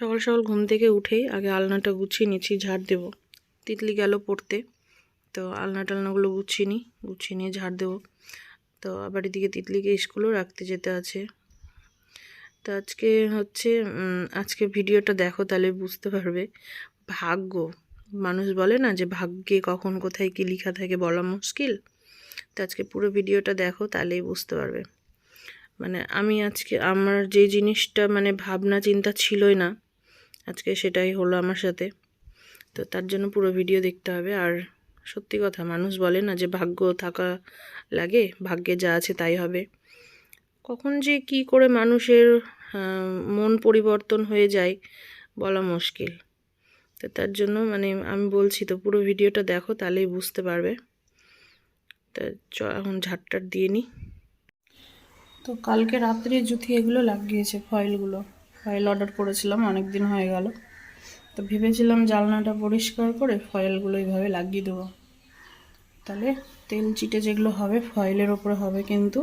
সকাল সকাল ঘুম থেকে উঠেই আগে আলনাটা গুছিয়ে নিচ্ছি, ঝাড় দেবো। তিতলি গেল পড়তে, তো আলনা টালনাগুলো গুছিয়ে নিই গুছিয়ে নিয়ে ঝাড় দেবো। তো আবার এদিকে তিতলিকে স্কুলেও রাখতে যেতে আছে। তো আজকে হচ্ছে আজকে ভিডিওটা দেখো তাহলে বুঝতে পারবে। ভাগ্য, মানুষ বলে না যে ভাগ্যে কখন কোথায় কী লেখা থাকে বলা মুশকিল। তো আজকে পুরো ভিডিওটা দেখো তাহলেই বুঝতে পারবে। মানে আমি আজকে, আমার যে জিনিসটা মানে ভাবনা চিন্তা ছিলই না আজকে সেটাই হলো আমার সাথে। তো তার জন্য পুরো ভিডিও দেখতে হবে। আর সত্যি কথা, মানুষ বলে না যে ভাগ্য থাকা লাগে, ভাগ্যে যা আছে তাই হবে। কখন যে কি করে মানুষের মন পরিবর্তন হয়ে যায় বলা মুশকিল। তো তার জন্য মানে আমি বলছি তো, পুরো ভিডিওটা দেখো, তাহলেই বুঝতে পারবে। তা চ, এখন ঝাড়টার দিয়ে নিই তো কালকে রাত্রে জুথি এগুলো লাগিয়েছে ফয়েলগুলো ফয়েল অর্ডার করেছিলাম অনেক দিন হয়ে গেল। তো ভেবেছিলাম জালনাটা পরিষ্কার করে ফয়েলগুলো এইভাবে লাগিয়ে দেবো। তাহলে তেল চিটে যেগুলো হবে ফয়েলের ওপরে হবে কিন্তু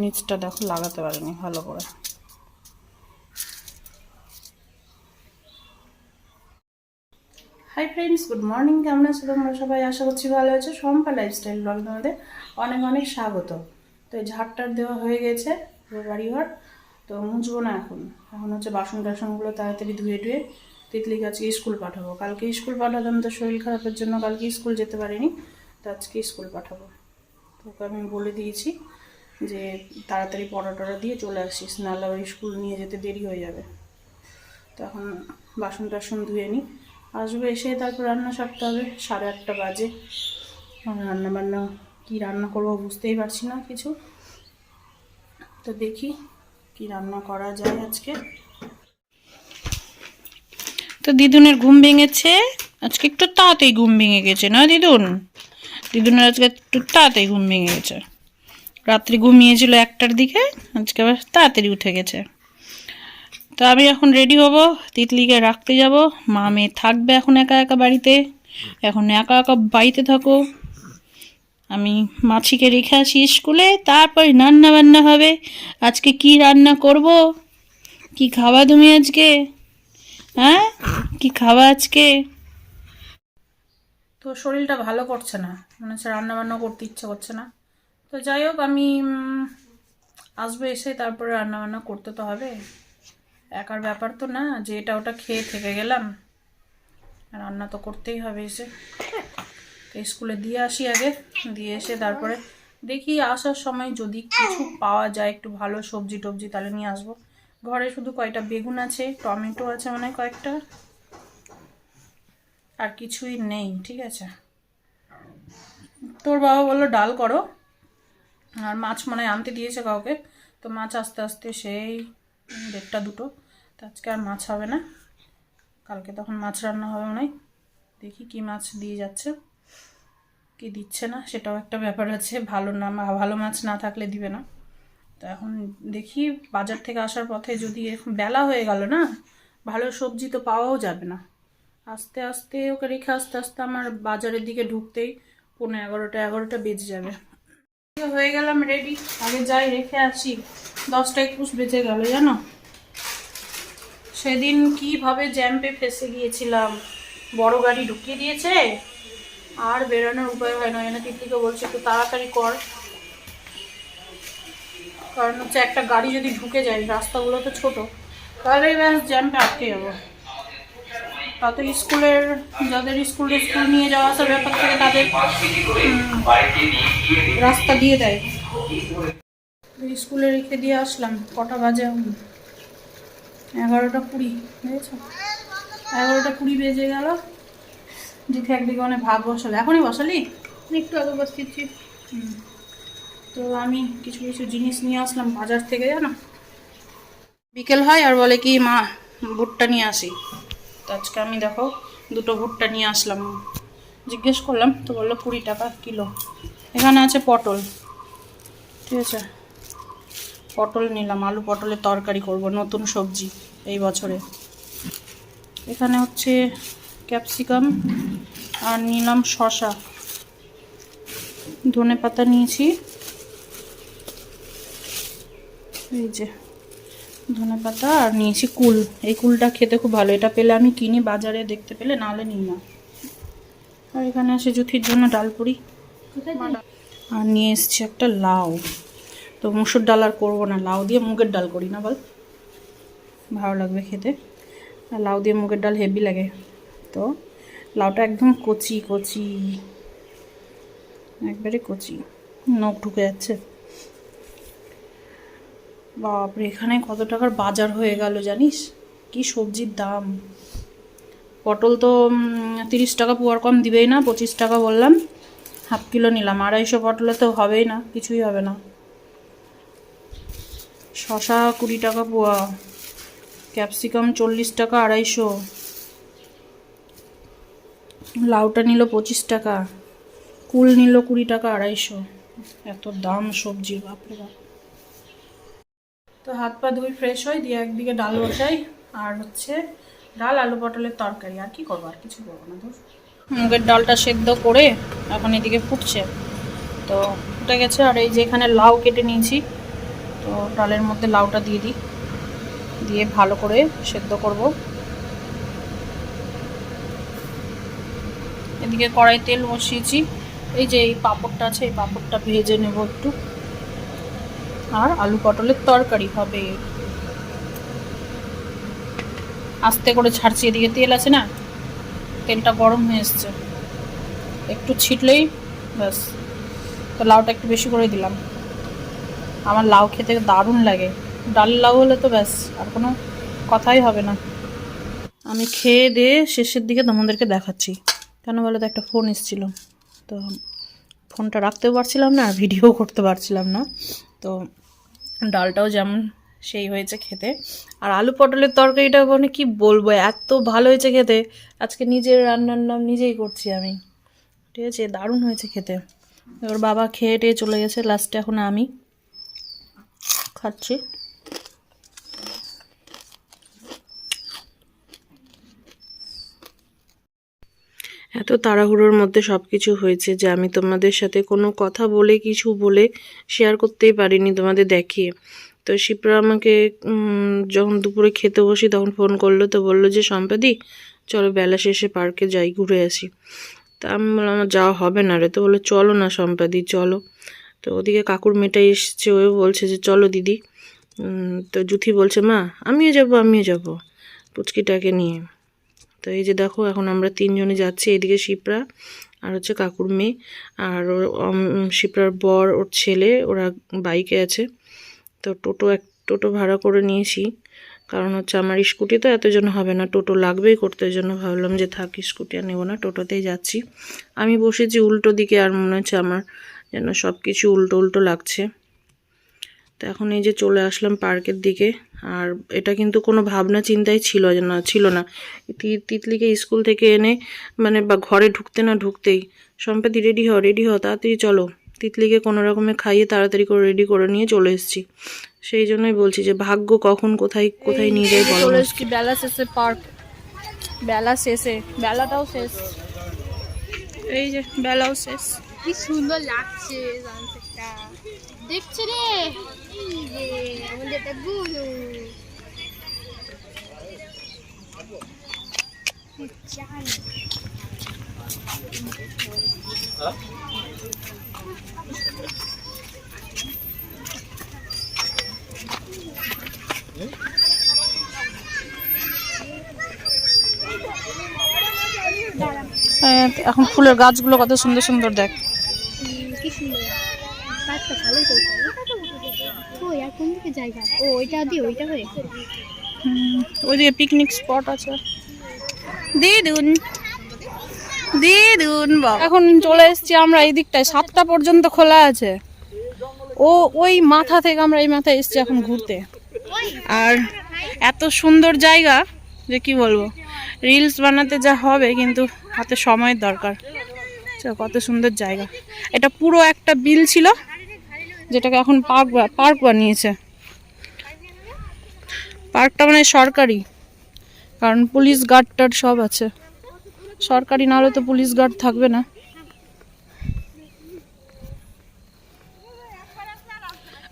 নিচটা দেখো লাগাতে পারিনি ভালো করে। হাই ফ্রেন্ডস গুড মর্নিং কেমন আছো তোমরা সবাই? আশা করছি ভালো আছো। সম্পা লাইফস্টাইল ব্লগ তোমাদের অনেক অনেক স্বাগত। তো ঝাড়টার দেওয়া হয়ে গেছে বাড়িঘর। তো মুছবো না এখন। এখন হচ্ছে বাসন টাসনগুলো তাড়াতাড়ি ধুয়ে ধুয়ে তিতলি আজকে স্কুল পাঠাবো। কালকে স্কুল পাঠাতাম তো শরীর খারাপের জন্য কালকে স্কুল যেতে পারিনি, তো আজকে স্কুল পাঠাবো। তো ওকে আমি বলে দিয়েছি যে তাড়াতাড়ি পড়া টড়া দিয়ে চলে আসিস, নাহলে ওই স্কুল নিয়ে যেতে দেরি হয়ে যাবে। তো এখন বাসন টাসন ধুয়ে নিই আসবে এসে তারপর রান্না সারতে হবে, সাড়ে আটটা বাজে। রান্না বান্না কী রান্না করব বুঝতেই পারছি না কিছু। তো দেখি কি রান্না করা যায় আজকে? তো দিদুনের ঘুম ভেঙেছে। আজকে একটু তাড়াতাড়ি ঘুম ভেঙে গেছে না দিদুন? দিদুনের আজকে একটু তাড়াতাড়ি ঘুম ভেঙে গেছে। রাত্রি ঘুমিয়েছিল একটার দিকে, আজকে আবার তাড়াতাড়ি উঠে গেছে। তো আমি এখন রেডি হব, তিতলিকে রাখতে যাব। মা মেয়ে থাকবে এখন একা একা বাড়িতে। এখন একা একা বাড়িতে থাকো। আমি মাছিকে রেখে আসি স্কুলে, তারপর রান্না বান্না হবে। আজকে কি রান্না করব? কি খাওয়া তুমি আজকে? হ্যাঁ? কি খাওয়া আজকে? তো শরীরটা ভালো করছে না। মনে হচ্ছে রান্না বান্না করতে ইচ্ছে করছে না। তো যাই হোক, আমি আসব এসে, তারপরে রান্না বান্না করতে তো হবে। একার ব্যাপার তো না, যে এটা ওটা খেয়ে থেকে গেলাম। রান্না তো করতেই হবে এসে। স্কুলে দিয়ে আসি আগে, দিয়ে এসে তারপরে দেখি আসার সময় যদি কিছু পাওয়া যায়, একটু ভালো সবজি টবজি তাহলে নিয়ে আসব। ঘরে শুধু কয়টা বেগুন আছে, টমেটো আছে মনে কয়েকটা। আর কিছুই নেই, ঠিক আছে। তোর বাবা বলল ডাল করো, আর মাছ মনে আনতে দিয়েছে কাউকে, তো মাছ আস্তে আস্তে সেই দেড়টা দুটো, তো আজকে আর মাছ হবে না। কালকে তখন মাছ রান্না হবে মনে দেখি কি মাছ দিয়ে যাচ্ছে। কি দিচ্ছে না, সেটাও একটা ব্যাপার আছে। ভালো না ভালো মাছ না থাকলে দিবে না। তো এখন দেখি বাজার থেকে আসার পথে যদি বেলা হয়ে গেল না, ভালো সবজি তো পাওয়াও যাবে না। আস্তে আস্তে ওকে রেখে আস্তে আস্তে আমার বাজারের দিকে ঢুকতেই পনেরো এগারোটা এগারোটা বেজে যাবে। হয়ে গেলাম রেডি আগে যাই রেখে আসি। দশটা একুশ বেজে গেল, জানো? সেদিন কীভাবে জ্যাম্পে ফেসে গিয়েছিলাম। বড় গাড়ি ঢুকিয়ে দিয়েছে আর বেরোনোর উপায় হয় না এনে তিতলিকে বলছে একটু তাড়াতাড়ি কর। কারণ হচ্ছে একটা গাড়ি যদি ঢুকে যায়, রাস্তাগুলো তো ছোট, তাহলে ব্যাস জ্যাম্পে আটকে যাব। তাতে স্কুলের, যাদের স্কুল স্কুল নিয়ে যাওয়া আসার ব্যাপার থাকে, তাদের রাস্তা দিয়ে দেয়। স্কুলে রেখে দিয়ে আসলাম, কটা বাজে? এগারোটা কুড়ি, বুঝেছ? এগারোটা কুড়ি বেজে গেল। যেতে একদিকে অনেক ভাত বসালে। এখনই বসালি? একটু আগে বসতেছি। তো আমি কিছু কিছু জিনিস নিয়ে আসলাম বাজার থেকে জানো? বিকেল হয় আর বলে কি মা ভুট্টা নিয়ে আসি। তো আজকে আমি দেখো দুটো ভুট্টা নিয়ে আসলাম। জিজ্ঞেস করলাম তো বলল কুড়ি টাকা কিলো। এখানে আছে পটল। ঠিক আছে? পটল নিলাম আলু পটলের তরকারি করব নতুন সবজি এই বছরে। এখানে হচ্ছে ক্যাপসিকাম আর নিলাম শশা ধনে পাতা নিয়েছি। এই যে ধনে পাতা আর নিয়েছি কুল। এই কুলটা খেতে খুব ভালো। এটা পেলে আমি কিনি বাজারে দেখতে পেলে নাহলে নিই না। আর এখানে আছে জুথির জন্য ডাল পুরি। আর নিয়ে এসছি একটা লাউ। তো মুসুর ডাল আর করব না। লাউ দিয়ে মুগের ডাল করি না বল? ভালো লাগবে খেতে। আর লাউ দিয়ে মুগের ডাল হেভি লাগে। তো। লাউটা একদম কচি কচি। একবারে কচি। নখ ঢুকে যাচ্ছে। বাপরে, এখানে কত টাকার বাজার হয়ে গেল জানিস? কি সবজির দাম? পটল তো তিরিশ টাকা পোয়ার কম দিবেই না, পঁচিশ টাকা বললাম। হাফ কিলো নিলাম। আড়াইশো পটলে তো হবেই না, কিছুই হবে না। শশা কুড়ি টাকা পোয়া। ক্যাপসিকাম চল্লিশ টাকা, আড়াইশো। লাউটা নিল পঁচিশ টাকা, কুল নিল কুড়ি টাকা আড়াইশো। এত দাম সবজি, বাপরে বাপ। তো হাত পা ধুই ফ্রেশ হই, দিয়ে একদিকে ডাল বসাই, আর হচ্ছে ডাল, আলু পটলের তরকারি। আর কি করব? আর কিছু করব না ধর মুগের ডালটা সেদ্ধ করে এখন এদিকে ফুটছে। তো ফুটে গেছে, আর এই যে এখানে লাউ কেটে নিয়েছি, তো ডালের মধ্যে লাউটা দিয়ে দিই। দিয়ে ভালো করে সেদ্ধ করব। এদিকে কড়াই তেল বসিয়েছি। এই যে এই পাঁপড়টা আছে, এই পাঁপড়টা ভেজে নেব একটু। আর আলু পটলের তরকারি হবে। আস্তে করে ছাড়ছি, এদিকে তেল আছে না? তেলটা গরম হয়ে এসছে। একটু ছিটলেই ব্যাস। তো লাউটা একটু বেশি করে দিলাম। আমার লাউ খেতে দারুণ লাগে। ডাল লাউ হলে তো ব্যাস, আর কোনো কথাই হবে না। আমি খেয়ে দিয়ে শেষের দিকে তোমাদেরকে দেখাচ্ছি। কেন বলো তো একটা ফোন এসেছিল। তো ফোনটা রাখতেও পারছিলাম না আর ভিডিও করতে পারছিলাম না। তো ডালটাও যেমন সেই হয়েছে খেতে। আর আলু পটলের তরকারিটা মানে কি বলব, এত ভালো হয়েছে খেতে। আজকে নিজের রান্নার নাম নিজেই করছি আমি। ঠিক আছে, দারুণ হয়েছে খেতে। এবার বাবা খেয়ে টেয়ে চলে গেছে লাস্টে এখন আমি খাচ্ছি। এত তাড়াহুড়োর মধ্যে সব কিছু হয়েছে যে আমি তোমাদের সাথে কোনো কথা বলে, কিছু বলে শেয়ার করতেই পারিনি তোমাদের দেখিয়ে। তো শিপ্রা আমাকে যখন দুপুরে খেতে বসি তখন ফোন করল, তো বলল যে, সম্পাদি, চলো বেলা শেষে পার্কে যাই, ঘুরে আসি। তা আমি বললাম আমার যাওয়া হবে না রে। তো বলল, চলো না সম্পাদি, চলো। তো ওদিকে কাকুর মেয়েটাই এসছে ও বলছে যে, চলো দিদি। তো জুথি বলছে, মা, আমিও যাব আমিও যাব। পুচকিটাকে নিয়ে। তো এই যে দেখো, এখন আমরা তিনজনে যাচ্ছি এদিকে শিপরা আর হচ্ছে কাকুর মেয়ে। আর শিপ্রার বর, ওর ছেলে, ওরা বাইকে আছে। তো টোটো এক, টোটো ভাড়া করে নিয়েছি। কারণ হচ্ছে আমার স্কুটি তো এতজন হবে না, টোটো লাগবেই করতে। জন্য ভাবলাম যে থাক, স্কুটি আর নেব না, টোটোতেই যাচ্ছি। আমি বসেছি উল্টো দিকে আর মনে হচ্ছে আমার যেন সব কিছু উল্টো উল্টো লাগছে। তো এখন এই যে চলে আসলাম পার্কের দিকে। আর এটা কিন্তু কোনো ভাবনা চিন্তাই ছিল না ছিল না। তি- তিতলিকে স্কুল থেকে এনে মানে বা ঘরে ঢুকতে না ঢুকতেই সম্পাদি রেডি হ রেডি হ তাড়াতাড়ি চলো। তিতলিকে কোনো রকমে খাইয়ে তাড়াতাড়ি করে রেডি করে নিয়ে চলে এসেছি। সেই জন্যই বলছি যে ভাগ্য কখন কোথায় কোথায় নিয়ে যায় বলো বেলা শেষে পার্ক। বেলা শেষে বেলাটাও শেষ। এই যে বেলাও শেষ। কি সুন্দর লাগছে দেখছে রে। এখন ফুলের গাছগুলো কত সুন্দর সুন্দর দেখ। কি সুন্দর। কাজটা ভালোই কোন দিকে জায়গা? ও ওইটা দিয়ে ওইটা হয়ে ওইদিকে পিকনিক স্পট আছে। দিদুন দিদুন এখন চলে এসেছি আমরা এই দিকটায়। সাতটা পর্যন্ত খোলা আছে। ও ওই মাথা থেকে আমরা এই মাথায় এসেছি এখন ঘুরতে। আর এত সুন্দর জায়গা যে কি বলব? রিলস বানাতে যা হবে কিন্তু হাতে সময়ের দরকার। কত সুন্দর জায়গা। এটা পুরো একটা বিল ছিল। যেটাকে এখন পার্ক পার্ক বানিয়েছে। পার্কটা মানে সরকারি, কারণ পুলিশ গার্ড টার্ড সব আছে। সরকারি না হলে তো পুলিশ গার্ড থাকবে না।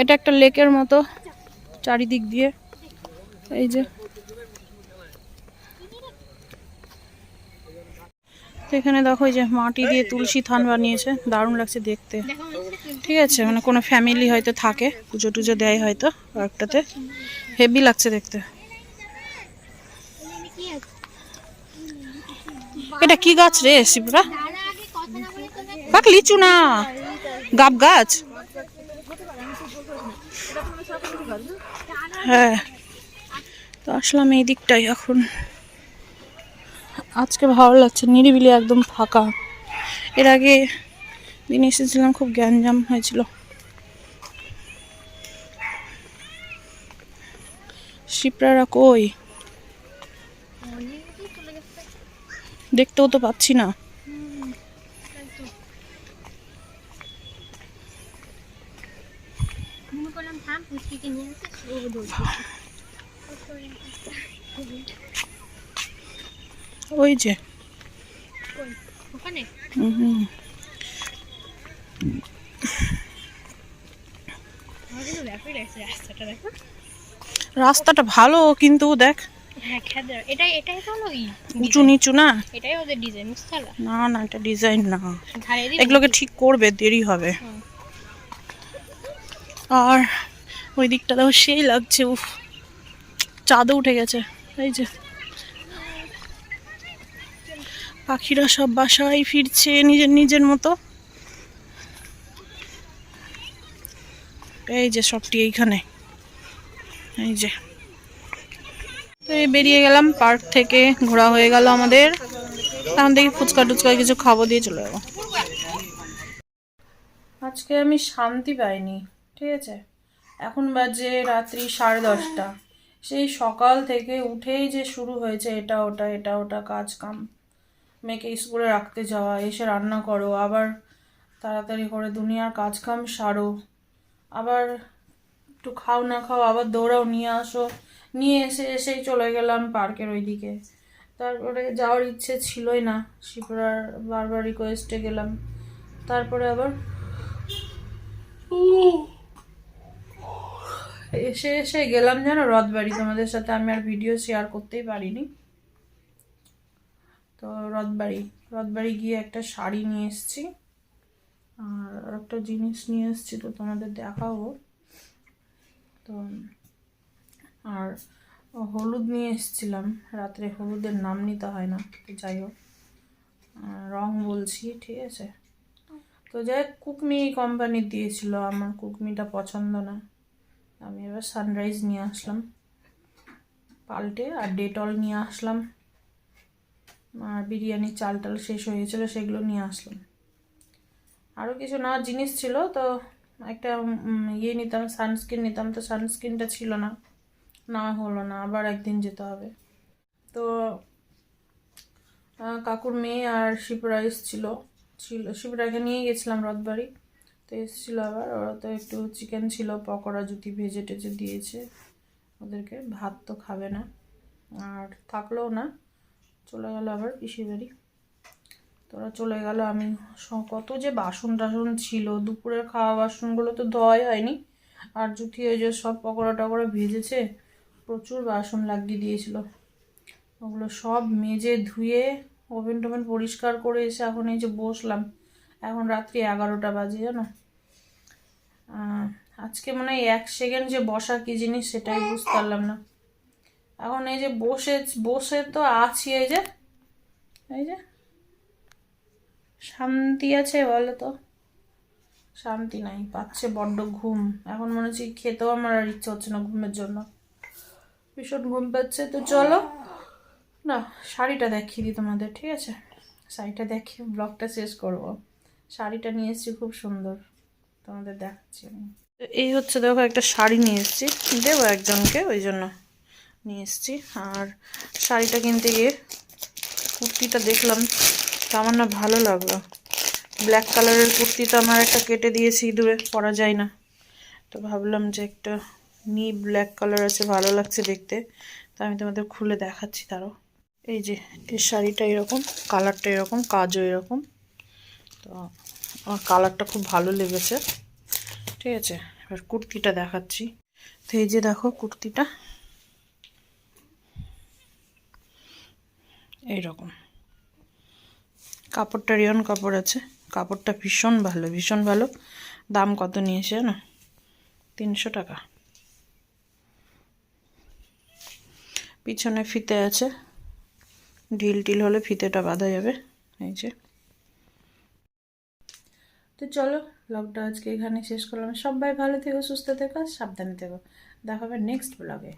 এটা একটা লেকের মতো চারিদিক দিয়ে। এই যে। তো এখানে দেখো এই যে মাটি দিয়ে তুলসী থান বানিয়েছে। দারুণ লাগছে দেখতে। ঠিক আছে মানে কোনো ফ্যামিলি হয়তো থাকে পুজো টুজো দেয় হয়তো পার্কটাতে হেভি লাগছে দেখতে। এটা কি গাছ রে শিবরা? পাক লিচু না। গাব গাছ? হ্যাঁ। তো আসলাম এই দিকটাই এখন। আজকে ভালো লাগছে নিরিবিলি একদম ফাঁকা। এর আগে দিন এসেছিলাম খুব গ্যাঞ্জাম হয়েছিল। শিপ্রারা কই? দেখতেও তো পাচ্ছি না। থাম নিয়ে ওই যে। রাস্তাটা ভালো কিন্তু দেখ। হ্যাঁ উঁচু নিচু না? না না এটা ডিজাইন না। এগুলোকে ঠিক করবে দেরি হবে। আর ওই দিকটাতেও সেই লাগছে উফ। চাঁদও উঠে গেছে এই যে। পাখিরা সব বাসায় ফিরছে নিজের নিজের মতো। এই যে সবটি এইখানে। এই যে। তো এই বেরিয়ে গেলাম, পার্ক থেকে ঘোরা হয়ে গেল আমাদের। এখন দেখি ফুচকা টুচকা কিছু খাব দিয়ে চলে যাব। আজকে আমি শান্তি পাইনি, ঠিক আছে? এখন বাজে রাত্রি সাড়ে দশটা। সেই সকাল থেকে উঠেই যে শুরু হয়েছে এটা ওটা এটা ওটা কাজ কাম। মেয়েকে স্কুলে রাখতে যাওয়া, এসে রান্না করো, আবার তাড়াতাড়ি করে দুনিয়ার কাজ কাম সারো। আবার একটু খাও না খাও, আবার দৌড়াও, নিয়ে আসো। নিয়ে এসে এসেই চলে গেলাম পার্কের ওইদিকে। তারপরে যাওয়ার ইচ্ছে ছিলই না, শিবরার বারবার রিকোয়েস্টে গেলাম। তারপরে আবার এসে এসে গেলাম যেন রথবাড়ি তোমাদের সাথে আমি আর ভিডিও শেয়ার করতেই পারিনি। তো রথবাড়ি রথবাড়ি গিয়ে একটা শাড়ি নিয়ে এসেছি। আর একটা জিনিস নিয়ে এসেছি তো তোমাদের দেখাবো। তো, আর হলুদ নিয়ে এসেছিলাম। রাত্রে হলুদের নাম নিতে হয় না, তো যাই হোক। রং বলছি, ঠিক আছে? তো যাই কুকমি কোম্পানির দিয়েছিল, আমার কুকমিটা পছন্দ না। আমি এবার সানরাইজ নিয়ে আসলাম। পাল্টে আর ডেটল নিয়ে আসলাম। আর বিরিয়ানির চাল টাল শেষ হয়ে গেছিল সেগুলো নিয়ে আসলাম। আরও কিছু না, জিনিস ছিল তো একটা ইয়ে নিতাম সানস্ক্রিন নিতাম, তো সানস্ক্রিনটা ছিল না। না হলো না, আবার একদিন যেতে হবে। তো কাকুর মেয়ে আর শিবরা ছিল ছিল শিবরাকে নিয়ে গেছিলাম রথবাড়ি। তো এসেছিল আবার, ওরা তো একটু চিকেন ছিল, পকোড়া, জুতি ভেজে টেজে দিয়েছে। ওদেরকে ভাত তো খাবে না, আর থাকলেও না। চলে গেল আবার পিসির বাড়ি। তোরা চলে গেল, আমি কত যে বাসন টাসন ছিল, দুপুরের খাওয়া বাসনগুলো তো ধোয়াই হয়নি। আর জুতি ওই যে সব পকোড়া টকোড়া ভেজেছে, প্রচুর বাসন লাগিয়ে দিয়েছিল। ওগুলো সব মেজে ধুয়ে ওভেন টোভেন পরিষ্কার করে এসে এখন এই যে বসলাম। এখন রাত্রি এগারোটা বাজে, জানো? আজকে মানে এক সেকেন্ড যে বসা কি জিনিস সেটাই বুঝতে পারলাম না। এখন এই যে বসে বসে তো আছি, এই যে এই যে, শান্তি আছে বলো তো। শান্তি নাই, পাচ্ছে বড্ড ঘুম। এখন মনে হচ্ছে খেতেও আমার আর ইচ্ছে হচ্ছে না ঘুমের জন্য। ভীষণ ঘুম পাচ্ছে, তো চলো। না, শাড়িটা দেখিয়ে দিই তোমাদের, ঠিক আছে? শাড়িটা দেখিয়ে ব্লগটা শেষ করব। শাড়িটা নিয়ে এসেছি খুব সুন্দর। তোমাদের দেখাচ্ছি আমি। এই হচ্ছে, দেখো, একটা শাড়ি নিয়ে এসেছি। দেবো একজনকে, ওই জন্য। নিয়ে এসেছি। আর শাড়িটা কিনতে গিয়ে কুর্তিটা দেখলাম তো আমার না ভালো লাগল। ব্ল্যাক কালারের কুর্তি তো আমার একটা কেটে দিয়েছি, দূরে পরা যায় না। তো ভাবলাম যে একটা নি ব্ল্যাক কালার আছে, ভালো লাগছে দেখতে। তো আমি তোমাদের খুলে দেখাচ্ছি তারও। এই যে এই শাড়িটা এরকম, কালারটা এরকম, কাজও এরকম। তো আমার কালারটা খুব ভালো লেগেছে। ঠিক আছে, এবার কুর্তিটা দেখাচ্ছি। তো এই যে দেখো কুর্তিটা এই রকম কাপড়টা রিয়ন কাপড় আছে। কাপড়টা ভীষণ ভালো ভীষণ ভালো। দাম কত নিয়েছে জানো? তিনশো টাকা। পিছনে ফিতে আছে। ঢিল টিল হলে ফিতেটা বাঁধা যাবে। এই যে। তো চলো ব্লগটা আজকে এখানে শেষ করলাম। সবাই ভালো থেকো, সুস্থ থেকো সাবধানে থেকো। দেখা হবে নেক্সট ব্লগে